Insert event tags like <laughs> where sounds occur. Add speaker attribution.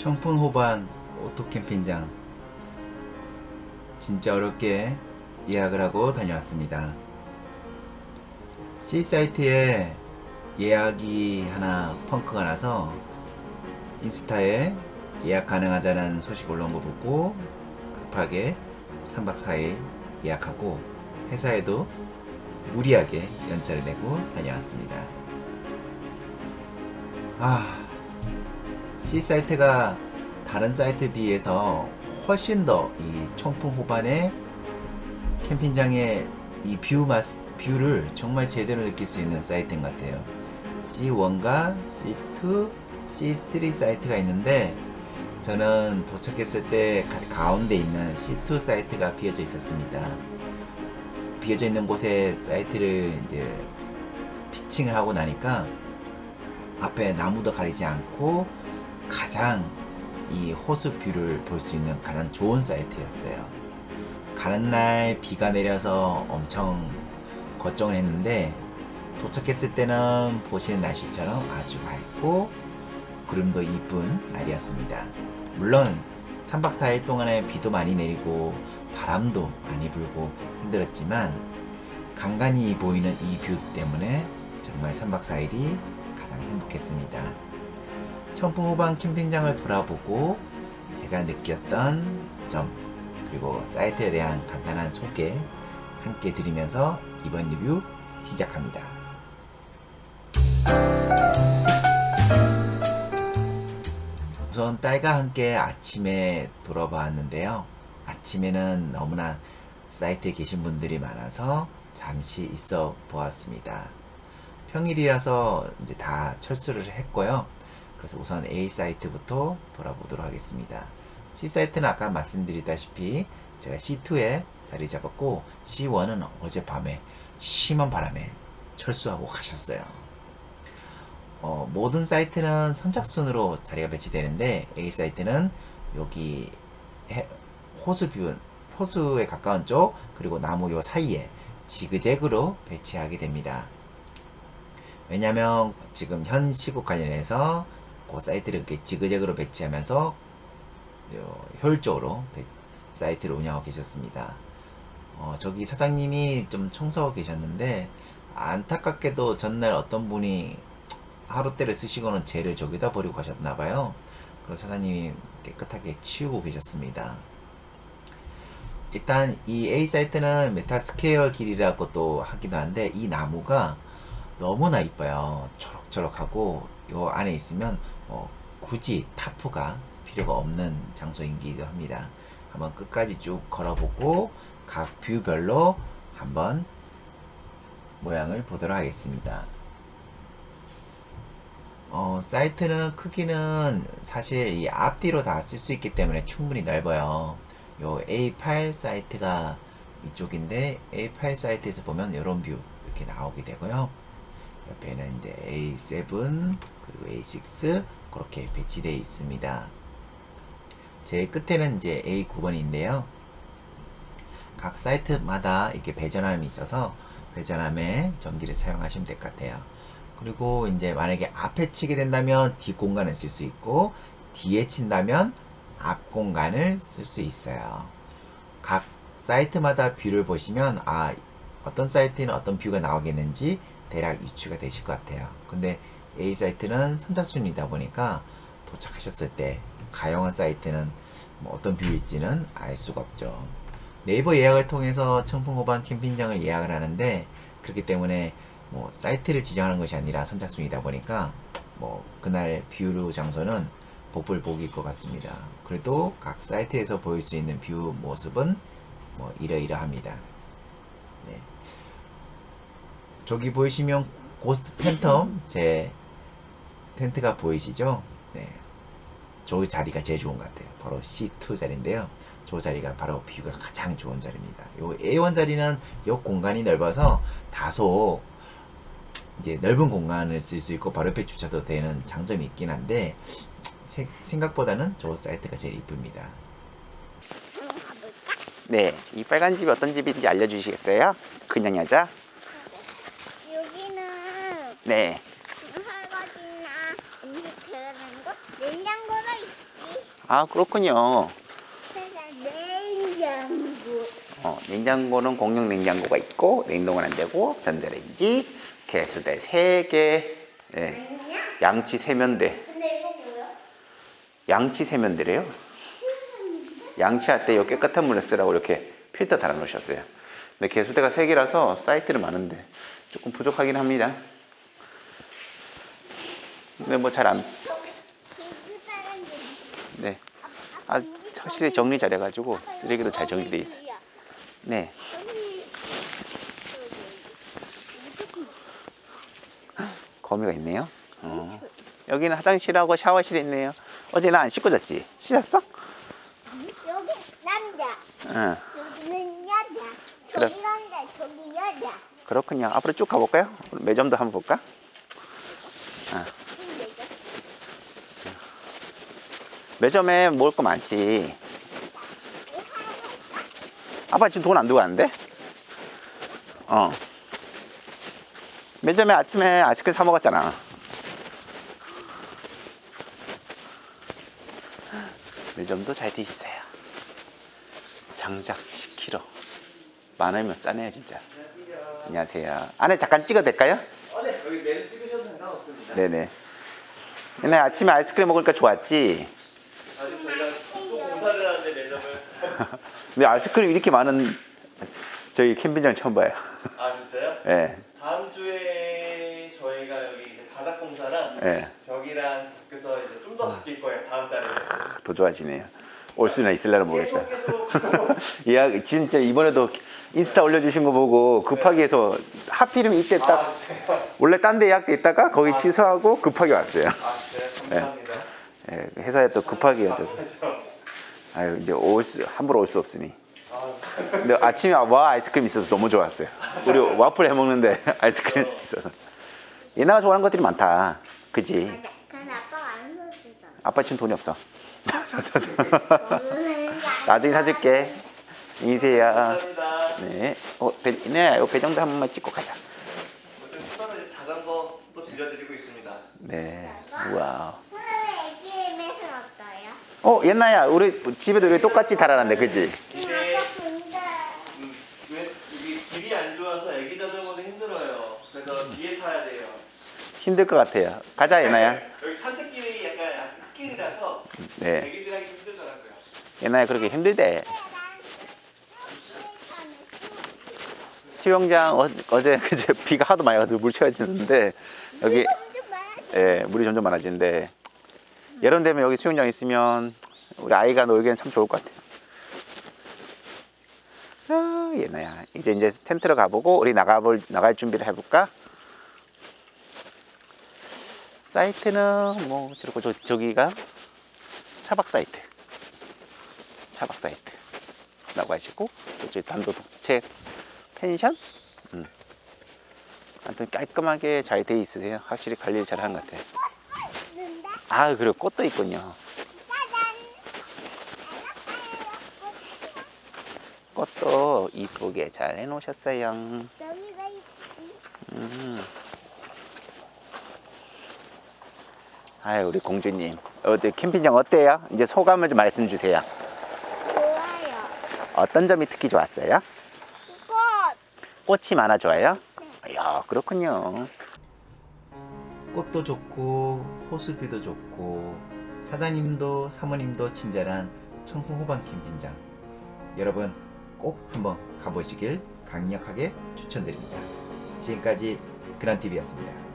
Speaker 1: 청풍 호반 오토 캠핑장 진짜 어렵게 예약을 하고 다녀왔습니다. C 사이트에 예약이 하나 펑크가 나서 인스타에 예약 가능하다는 소식 올라온 거 보고 급하게 3박 4일 예약하고 회사에도 무리하게 연차를 내고 다녀왔습니다. 아, C 사이트가 다른 사이트에 비해서 훨씬 더 이 청풍 호반의 캠핑장의 이 뷰 마스 뷰를 정말 제대로 느낄 수 있는 사이트인 것 같아요. C1과 C2, C3 사이트가 있는데 저는 도착했을 때 가- 가운데 있는 C2 사이트가 비어져 있었습니다. 비어져 있는 곳에 사이트를 이제 피칭을 하고 나니까 앞에 나무도 가리지 않고 가장 이 호수 뷰를 볼 수 있는 가장 좋은 사이트였어요. 가는 날 비가 내려서 엄청 걱정을 했는데 도착했을 때는 보시는 날씨처럼 아주 맑고 구름도 이쁜 날이었습니다. 물론 3박 4일 동안에 비도 많이 내리고 바람도 많이 불고 힘들었지만 간간히 보이는 이 뷰 때문에 정말 3박 4일이 가장 행복했습니다. 청풍호방 캠핑장을 돌아보고 제가 느꼈던 점 그리고 사이트에 대한 간단한 소개 함께 드리면서 이번 리뷰 시작합니다. 우선 딸과 함께 아침에 돌아봤는데요. 아침에는 너무나 사이트에 계신 분들이 많아서 잠시 있어 보았습니다. 평일이라서 이제 다 철수를 했고요. 그래서 우선 A 사이트부터 돌아보도록 하겠습니다. C 사이트는 아까 말씀드리다시피 제가 C2에 자리 잡았고 C1은 어젯밤에 심한 바람에 철수하고 가셨어요. 어, 모든 사이트는 선착순으로 자리가 배치되는데 A 사이트는 여기 해- 호수 뷰 호수에 가까운 쪽 그리고 나무 요 사이에 지그재그로 배치하게 됩니다. 왜냐면 지금 현 시국 관련해서 그 사이트를 이렇게 지그재그로 배치하면서 요 효율적으로 배- 사이트를 운영하고 계셨습니다. 어, 저기 사장님이 좀 청소하고 계셨는데 안타깝게도 전날 어떤 분이 하루 때를 쓰시고는 쟤를 저기다 버리고 가셨나봐요. 그래서 사장님이 깨끗하게 치우고 계셨습니다. 일단 이 A 사이트는 메타스케어 길이라고 또 하기도 한데 이 나무가 너무나 이뻐요. 초록초록하고 요 안에 있으면 어, 굳이 타프가 필요가 없는 장소이기도 합니다. 한번 끝까지 쭉 걸어보고 각 뷰별로 한번 모양을 보도록 하겠습니다. 어, 사이트는 크기는 사실 이 앞뒤로 다 쓸 수 있기 때문에 충분히 넓어요. 요 A8 사이트가 이쪽인데 A8 사이트에서 보면 이런 뷰 이렇게 나오게 되고요. 옆에는 이제 A7 그리고 A6 그렇게 배치되어 있습니다. 제 끝에는 이제 A9번인데요. 각 사이트마다 이렇게 배전함이 있어서 배전함에 전기를 사용하시면 될 것 같아요. 그리고 이제 만약에 앞에 치게 된다면 뒷 공간을 쓸 수 있고 뒤에 친다면 앞 공간을 쓸 수 있어요. 각 사이트마다 뷰를 보시면 아 어떤 사이트는 어떤 뷰가 나오겠는지 대략 유추가 되실 것 같아요. 근데 A 사이트는 선착순이다 보니까 도착하셨을 때 가용한 사이트는 뭐 어떤 뷰일지는 알 수가 없죠. 네이버 예약을 통해서 청풍호반 캠핑장을 예약을 하는데 그렇기 때문에 뭐 사이트를 지정하는 것이 아니라 선착순이다 보니까 뭐 그날 뷰 장소는 복불 복일 것 같습니다. 그래도 각 사이트에서 보일 수 있는 뷰 모습은 뭐 이러이러합니다. 네. 저기 보이시면 고스트 팬텀 제 텐트가 보이시죠? 네. 저 자리가 제일 좋은 것 같아요. 바로 C2 자리인데요. 저 자리가 바로 뷰가 가장 좋은 자리입니다. 요 A1 자리는 요 공간이 넓어서 다소 이제 넓은 공간을 쓸 수 있고 바로 옆에 주차도 되는 장점이 있긴 한데 세- 생각보다는 저 사이트가 제일 이쁩니다.
Speaker 2: 네, 이 빨간 집이 어떤 집인지 알려주시겠어요? 그냥 여자? 네,
Speaker 3: 설거지나 음식 데우는 곳, 냉장고가 있지.
Speaker 1: 아 그렇군요.
Speaker 2: 냉장고.
Speaker 1: 어, 냉장고는 공용 냉장고가 있고 냉동은 안 되고 전자레인지, 개수대 3개, 네. 양치 세면대,
Speaker 2: 근데 이거 뭐야?
Speaker 1: 양치 세면대래요. 양치할 때 이 깨끗한 물을 쓰라고 이렇게 필터 달아 놓으셨어요. 근데 개수대가 3개라서 사이트는 많은데 조금 부족하긴 합니다. 근데 뭐 잘 안. 네. 아, 확실히 정리 잘 해가지고 쓰레기도 잘 정리돼 있어요. 네. 거미가 있네요. 어. 여기는 화장실하고 샤워실이 있네요. 어제 나 안 씻고 잤지? 씻었어?
Speaker 2: 여기 남자,
Speaker 1: 응.
Speaker 2: 여기는 여자.
Speaker 1: 그래.
Speaker 2: 저기 남자, 저기 여자.
Speaker 1: 그렇군요. 앞으로 쭉 가볼까요? 매점도 한번 볼까? 아,
Speaker 2: 근데 이거
Speaker 1: 매점에 먹을 거 많지. 아빠 지금 돈 안 두고 왔는데? 어. 매점에 아침에 아이스크림 사 먹었잖아. 매점도 잘 돼 있어요. 장작 10kg. 많으면 싸네요, 진짜. 안녕하세요. 안에 잠깐 찍어도 될까요?
Speaker 3: 어, 네.
Speaker 1: 네네. 옛날 아침에 아이스크림 먹으니까 좋았지.
Speaker 3: 아직 저희가 또 공사를 하는데 매점을. <laughs>
Speaker 1: 근데 아이스크림 이렇게 많은 저희 캠핑장 처음 봐요.
Speaker 3: 아 진짜요? <laughs>
Speaker 1: 예,
Speaker 3: 다음 주에 저희가 여기 이제 바닥 공사랑
Speaker 1: 예.
Speaker 3: 벽이랑 그래서 이제 좀 더 바뀔 거예요. 다음 달에.
Speaker 1: 더 좋아지네요. 올 수나 있을려나 모르겠다.
Speaker 3: 계속 계속.
Speaker 1: 예약 진짜 이번에도 인스타 올려주신 거 보고 급하게 해서 하필이면 이때 딱
Speaker 3: 아 진짜요?
Speaker 1: 원래 딴 데 예약돼 있다가 거기 취소하고 급하게 왔어요.
Speaker 3: 아 진짜요? 감사합니다.
Speaker 1: 예, 회사에 또 급하게 해줘서
Speaker 3: 그렇죠.
Speaker 1: 아유 이제 올 수, 함부로 올 수 없으니.
Speaker 3: 아,
Speaker 1: 근데 아침에 와 아이스크림 있어서 너무 좋았어요. 우리 와플 해 먹는데 <laughs> 아이스크림 있어서. 예나가 좋아하는 것들이 많다. 그지?
Speaker 2: 근데 아빠가 안 사주잖아.
Speaker 1: 아빠 지금 돈이 없어. <laughs> 나중에 사줄게.
Speaker 3: 감사합니다.
Speaker 1: 네. 어, 배, 네, 요 배정도 한 번만 찍고 가자.
Speaker 3: 수다로 이제 자전거도 빌려드리고 있습니다.
Speaker 1: 네. 우와.
Speaker 2: 어,
Speaker 1: 옛날야. 우리 집에도 이렇게 똑같이 달아놨네. 그지?
Speaker 3: 이게
Speaker 2: 아빠 근데
Speaker 3: 음, 왜 이게 길이 안 좋아서 애기 자전거도 힘들어요. 그래서 뒤에 타야 돼요.
Speaker 1: 힘들 것 같아요. 가자, 예나야.
Speaker 3: 여기 산책길이 약간 흙길이라서
Speaker 1: 네.
Speaker 3: 애기들 하기 힘들더라고요.
Speaker 1: 예나야 그렇게 힘들대. 수영장 어, 어제 <laughs> 그제 비가 하도 많이 와서 물 채워지는데 여기 예, 물이 점점 많아지는데 여름 되면 여기 수영장 있으면 우리 아이가 놀기엔 참 좋을 것 같아요. 아, 예나야. 이제 이제 텐트로 가보고 우리 나가볼 나갈 준비를 해볼까? 사이트는 뭐 저렇고 저, 저기가 차박 사이트. 차박 사이트라고 하시고 저기 단도 독채 펜션? 음. 아무튼 깔끔하게 잘 돼 있으세요. 확실히 관리를 잘 하는 것 같아요. 아, 그리고 꽃도 있군요. 꽃도 이쁘게 잘 해놓으셨어요. 음. 아유, 우리 공주님. 어때, 캠핑장 어때요? 이제 소감을 좀 말씀 주세요.
Speaker 2: 좋아요.
Speaker 1: 어떤 점이 특히 좋았어요?
Speaker 2: 꽃.
Speaker 1: 꽃이 많아 좋아요? 이야, 그렇군요.
Speaker 3: 꽃도 좋고 호수비도 좋고 사장님도 사모님도 친절한 청풍 호반 캠핑장 여러분 꼭 한번 가보시길 강력하게 추천드립니다. 지금까지 그란TV였습니다.